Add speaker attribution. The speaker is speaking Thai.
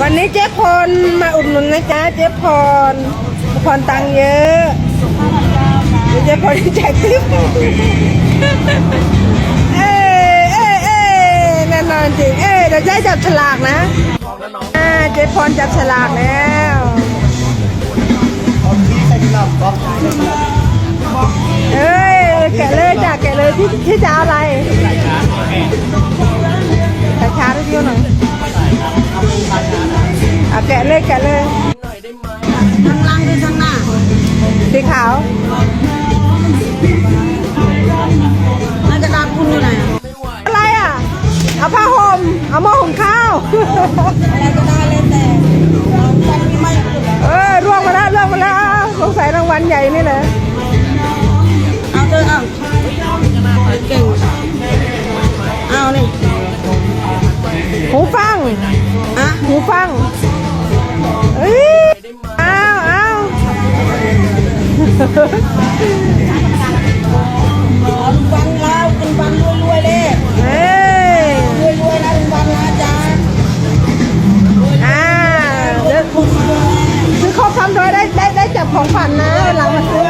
Speaker 1: วันนี้เจ๊พรมาอุดหนุนนะจ๊ะเจ๊พรพรตังเยอะเจ๊พรแจกคลิปเอ้ยเอ้ยเอ้ยแน่นอนจริงเอ้ยเดี๋ยวจะจับฉลากนะอ่าเจ๊พรจับฉลากแล้วเอ้ยแกะเลยจ้ะแกะเลยที่ที่จะเอาอะไร แกะเลยแกะเลย
Speaker 2: ข้างล่างด้วยข้างหน้า
Speaker 1: สีขาว
Speaker 2: น่าจะการคุณอยู่ไหนอะ
Speaker 1: อะไรอะ เอาผ้าห่มเอาหม้อหุงข้าว
Speaker 2: อะไรก็ได้เลยแต่เราจันไม่
Speaker 1: เออร่วงมาแล้วร่วงมาแล้วอ้าวสงสัยรางวัลใหญ่นี่แหละ
Speaker 2: เอาเถอะเอาเก่งเอานี่
Speaker 1: หูฟัง
Speaker 2: อะ
Speaker 1: หูฟัง ลุ
Speaker 2: งวันลาวลุงวันรวยเลย
Speaker 1: เฮ้ย
Speaker 2: รวยๆนะลุงวันนะจ๊ะอ่า
Speaker 1: ซื้อครบคำด้วยได้ได้ได้จับของฝันนะหลังมาซื้อ